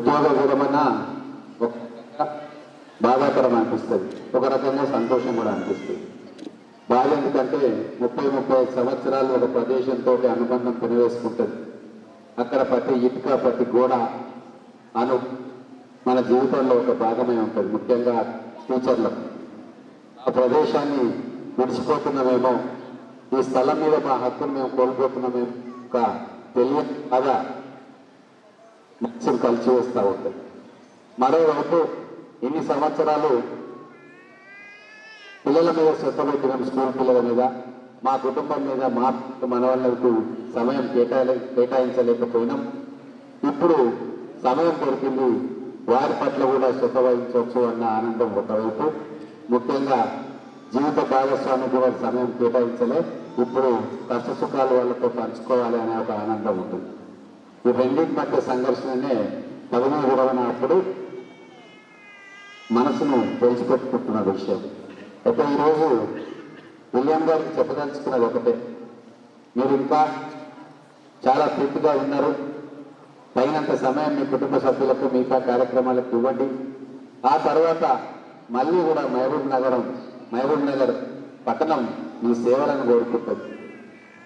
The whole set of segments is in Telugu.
ఉద్యోగ విరమణ ఒక బాధాకరం అనిపిస్తుంది. ఒక రకంగా సంతోషం కూడా అనిపిస్తుంది. బాధ ఎందుకంటే ముప్పై ముప్పై సంవత్సరాలు ఒక ప్రదేశంతో అనుబంధం పెనవేసుకుంటుంది అక్కడ ప్రతి ఇటుక ప్రతి గోడ అను మన జీవితంలో ఒక భాగమై ఉంటుంది. ముఖ్యంగా టీచర్లకు ఆ ప్రదేశాన్ని విడిచిపోతున్నామేమో ఈ స్థలం మీద మా హక్కును మేము కోల్పోతున్నామేమో ఒక తెలియని బాధ కలిసి వస్తూ ఉంటుంది మరోవైపు ఇన్ని సంవత్సరాలు పిల్లల మీద శ్రద్ధ పెట్టినాం స్కూల్ పిల్లల మీద మా కుటుంబం మీద మా మనవాళ్ళకు సమయం కేటాయ కేటాయించలేకపోయినాం. ఇప్పుడు సమయం దొరికింది వారి పట్ల కూడా శ్రద్ధ వహించవచ్చు అన్న ఆనందం ఒకవైపు. ముఖ్యంగా జీవిత భాగస్వామికి వారి సమయం కేటాయించలే ఇప్పుడు కష్ట సుఖాలు వాళ్ళతో పంచుకోవాలి అనే ఒక ఆనందం ఉంటుంది. ఈ రెండింటి మధ్య సంఘర్షణనే పదవి విరమణ అప్పుడు మనసును తెలిసిపెట్టుకుంటున్న విషయం. అయితే ఈరోజు విలియం గారికి చెప్పదలుచుకున్నది ఒకటే. మీరు ఇంకా చాలా ఫిట్గా ఉన్నారు. తగినంత సమయం మీ కుటుంబ సభ్యులకు మిగతా కార్యక్రమాలకు ఇవ్వండి. ఆ తర్వాత మళ్ళీ కూడా మహబూబ్ నగరం మహబూబ్ నగర్ పట్టణం మీ సేవలను కోరుకుంటుంది.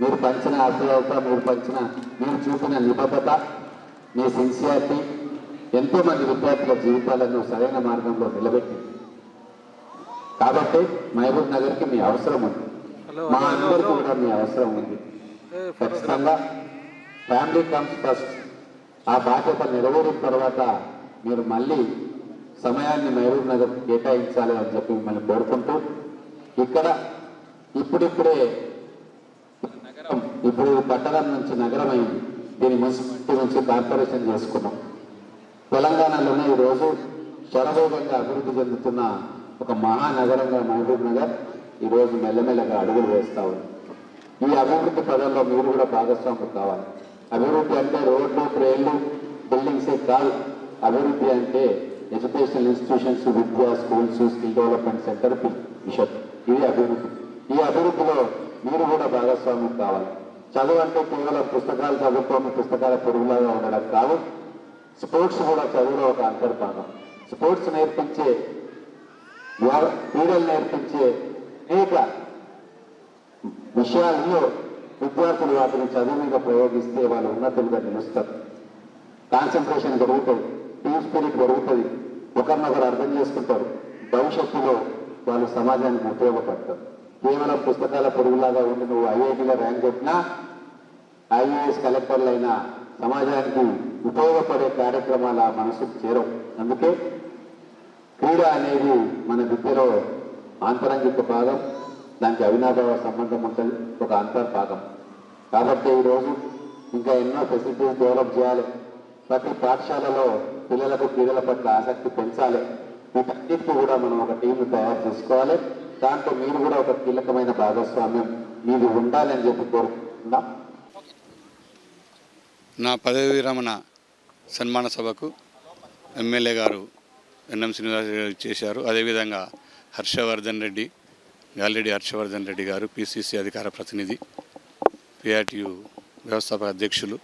మీరు పంచిన ఆప్యాయత మీరు పంచిన మీరు చూపిన నిబద్ధత మీ సిన్సియారిటీ ఎంతో మంది విద్యార్థుల జీవితాలను సరైన మార్గంలో నిలబెట్టింది. కాబట్టి మహబూబ్ నగర్కి మీ అవసరం ఉంది. మా అందరికీ కూడా మీ అవసరం ఉంది. ఖచ్చితంగా ఫ్యామిలీ కమ్స్ ఫస్ట్. ఆ బాధ్యత నెరవేరిన తర్వాత మీరు మళ్ళీ సమయాన్ని మహబూబ్ నగర్ కేటాయించాలి అని చెప్పి మిమ్మల్ని కోరుకుంటూ ఇక్కడ ఇప్పుడిప్పుడే ఇప్పుడు పట్టణం నుంచి నగరం అయింది దీని మున్సిపాలిటీ నుంచి కార్పొరేషన్ చేసుకున్నాం. తెలంగాణలోనే ఈరోజు శరవేగంగా అభివృద్ధి చెందుతున్న ఒక మహానగరంగా మహబూబ్ నగర్ ఈరోజు మెల్లమెల్లగా అడుగులు వేస్తూ ఉంది. ఈ అభివృద్ధి పదంలో మీరు కూడా భాగస్వాములు కావాలి. అభివృద్ధి అంటే రోడ్లు ట్రైన్లు బిల్డింగ్సే కాదు. అభివృద్ధి అంటే ఎడ్యుకేషనల్ ఇన్స్టిట్యూషన్స్ విద్య schools skill development centre bishop ఇది అభివృద్ధి. ఈ అభివృద్ధిలో మీరు కూడా భాగస్వాములు కావాలి. చదువు అంటే కేవలం పుస్తకాలు చదువుకోని పుస్తకాల పొరుగులాగా ఉండడం కాదు. స్పోర్ట్స్ కూడా చదువులో ఒక అంతర్భాగం. స్పోర్ట్స్ నేర్పించే క్రీడలు నేర్పించే అనేక విషయాల్లో విద్యార్థులు వాటిని చదువు మీద ప్రయోగిస్తే వాళ్ళు ఉన్నతులుగా నిలుస్తారు. కాన్సన్ట్రేషన్ పెరుగుతుంది. టీమ్ స్పిరిట్ పెరుగుతుంది. ఒకరినొకరు అర్థం చేసుకుంటారు. భవిష్యత్తులో వాళ్ళు సమాజానికి ఉపయోగపడతారు. కేవలం పుస్తకాల పొరుగులాగా ఉండి నువ్వు ఐఐటీలో ర్యాంక్ కొట్టినా ఐఏఎస్ కలెక్టర్లైనా సమాజానికి ఉపయోగపడే కార్యక్రమాల మనసుకు చేరవు. అందుకే క్రీడ అనేది మన విద్యలో ఆంతరంగిక భాగం దానికి అవినాభావ సంబంధం ఉంటుంది ఒక అంతర్భాగం. కాబట్టి ఈరోజు ఇంకా ఎన్నో ఫెసిలిటీస్ డెవలప్ చేయాలి. ప్రతి పాఠశాలలో పిల్లలకు క్రీడల పట్ల ఆసక్తి పెంచాలి. వీటన్నిటికీ కూడా మనం ఒక టీంను తయారు చేసుకోవాలి. దాంట్లో మీరు కూడా ఒక కీలకమైన భాగస్వామ్యం మీది ఉండాలని చెప్పి కోరుకుంటున్నాం. నా పదవి విరమణ సన్మాన సభకు ఎమ్మెల్యే గారు ఎన్ఎం శ్రీనివాస్ గారు చేశారు. అదేవిధంగా హర్షవర్ధన్ రెడ్డి గాలిరెడ్డి హర్షవర్ధన్ రెడ్డి గారు పిసిసి అధికార ప్రతినిధి పిఆర్టీయు వ్యవస్థాపక అధ్యక్షులు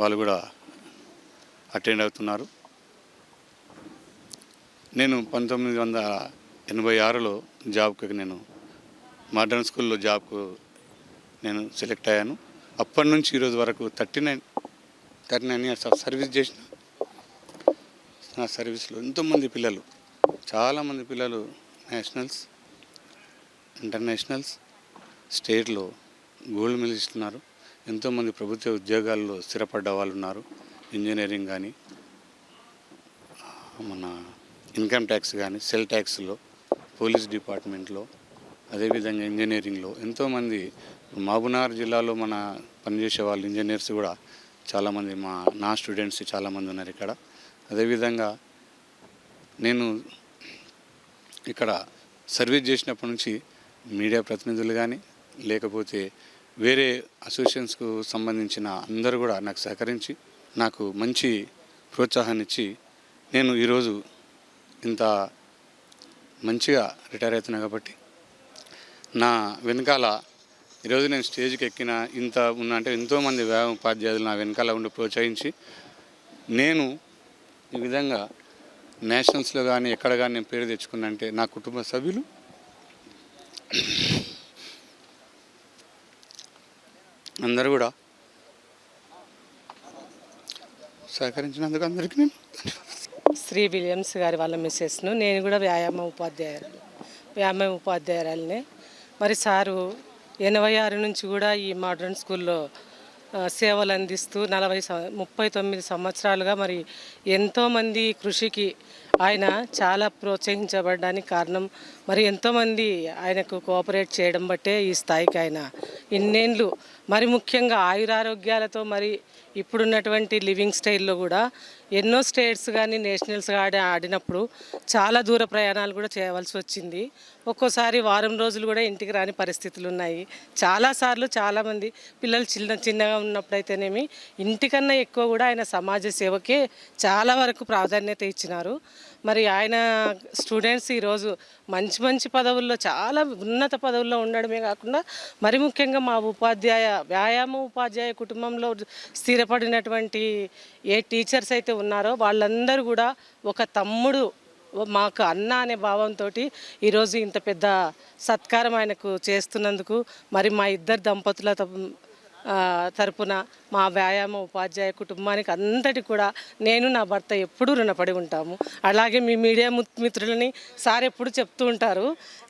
వాళ్ళు కూడా అటెండ్ అవుతున్నారు. నేను పంతొమ్మిది వందల ఎనభై ఆరులో జాబ్కి నేను మోడర్న్ స్కూల్లో జాబ్కు నేను సెలెక్ట్ అయ్యాను. అప్పటి నుంచి ఈరోజు వరకు thirty nine thirty nine years service చేసిన నా సర్వీస్లో ఎంతోమంది పిల్లలు చాలామంది పిల్లలు నేషనల్స్ ఇంటర్నేషనల్స్ స్టేట్లో గోల్డ్ మెడల్ ఇస్తున్నారు. ఎంతోమంది ప్రభుత్వ ఉద్యోగాల్లో స్థిరపడ్డ వాళ్ళు ఉన్నారు. ఇంజనీరింగ్ కానీ మన ఇన్కమ్ ట్యాక్స్ కానీ సెల్ ట్యాక్స్లో పోలీస్ డిపార్ట్మెంట్లో అదేవిధంగా ఇంజనీరింగ్లో ఎంతోమంది మహబూబ్నగర్ జిల్లాలో మన పనిచేసే వాళ్ళు ఇంజనీర్స్ కూడా చాలామంది మా నా స్టూడెంట్స్ చాలామంది ఉన్నారు ఇక్కడ. అదేవిధంగా నేను ఇక్కడ సర్వీస్ చేసినప్పటి నుంచి మీడియా ప్రతినిధులు కానీ లేకపోతే వేరే అసోసియేషన్స్కు సంబంధించిన అందరూ కూడా నాకు సహకరించి నాకు మంచి ప్రోత్సాహాన్ని ఇచ్చి నేను ఈరోజు ఇంత మంచిగా రిటైర్ అవుతున్నా కాబట్టి నా వెనకాల ఈరోజు నేను స్టేజ్కి ఎక్కిన ఇంత ఉన్న అంటే ఎంతోమంది వ్యాయామ ఉపాధ్యాయులు నా వెనకాల ఉండి ప్రోత్సహించి నేను ఈ విధంగా నేషనల్స్లో కానీ ఎక్కడ కానీ నేను పేరు తెచ్చుకున్నా అంటే నా కుటుంబ సభ్యులు అందరూ కూడా సహకరించినందుకు అందరికీ నేను శ్రీ విలియమ్స్ గారి వాళ్ళ మిస్సెస్ను. నేను కూడా వ్యాయామ ఉపాధ్యాయురాలు. వ్యాయామ ఉపాధ్యాయురాలనే. మరి సారు ఎనభై ఆరు నుంచి కూడా ఈ మోడర్న్ స్కూల్లో సేవలు అందిస్తూ నలభై ముప్పై తొమ్మిది సంవత్సరాలుగా మరి ఎంతోమంది కృషికి ఆయన చాలా ప్రోత్సహించబడడానికి కారణం. మరి ఎంతోమంది ఆయనకు కోఆపరేట్ చేయడం బట్టే ఈ స్థాయికి ఆయన ఇన్నేళ్ళు మరి ముఖ్యంగా ఆయురారోగ్యాలతో మరి ఇప్పుడున్నటువంటి లివింగ్ స్టైల్లో కూడా ఎన్నో స్టేట్స్ కానీ నేషనల్స్ ఆడి ఆడినప్పుడు చాలా దూర ప్రయాణాలు కూడా చేయవలసి వచ్చింది. ఒక్కోసారి వారం రోజులు కూడా ఇంటికి రాని పరిస్థితులు ఉన్నాయి. చాలాసార్లు చాలామంది పిల్లలు చిన్న చిన్నగా ఉన్నప్పుడైతేనేమి ఇంటికన్నా ఎక్కువ కూడా ఆయన సమాజ సేవకే చాలా వరకు ప్రాధాన్యత ఇచ్చినారు. మరి ఆయన స్టూడెంట్స్ ఈరోజు మంచి మంచి పదవుల్లో చాలా ఉన్నత పదవుల్లో ఉండడమే కాకుండా మరి ముఖ్యంగా మా ఉపాధ్యాయ వ్యాయామ ఉపాధ్యాయ కుటుంబంలో స్థిరపడినటువంటి ఏ టీచర్స్ అయితే ఉన్నారో వాళ్ళందరూ కూడా ఒక తమ్ముడు మాకు అన్న అనే భావంతో ఈరోజు ఇంత పెద్ద సత్కారం ఆయనకు చేస్తున్నందుకు మరి మా ఇద్దరు దంపతుల తరపున మా వ్యాయామ ఉపాధ్యాయ కుటుంబానికి అంతటి కూడా నేను నా భర్త ఎప్పుడూ రుణపడి ఉంటాము. అలాగే మీ మీడియా మిత్రులని సార్ ఎప్పుడు చెప్తూ ఉంటారు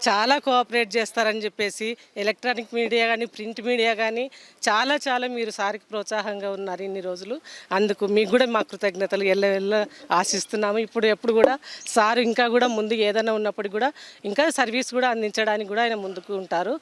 చాలా కోఆపరేట్ చేస్తారని చెప్పేసి ఎలక్ట్రానిక్ మీడియా కానీ ప్రింట్ మీడియా కానీ చాలా చాలా మీరు సార్కి ప్రోత్సాహంగా ఉన్నారు ఇన్ని రోజులు. అందుకు మీకు కూడా మా కృతజ్ఞతలు ఎల్ల ఎల్ల ఆశిస్తున్నాము. ఇప్పుడు ఎప్పుడు కూడా సార్ ఇంకా కూడా ముందు ఏదైనా ఉన్నప్పుడు కూడా ఇంకా సర్వీస్ కూడా అందించడానికి కూడా ఆయన ముందుకు ఉంటారు.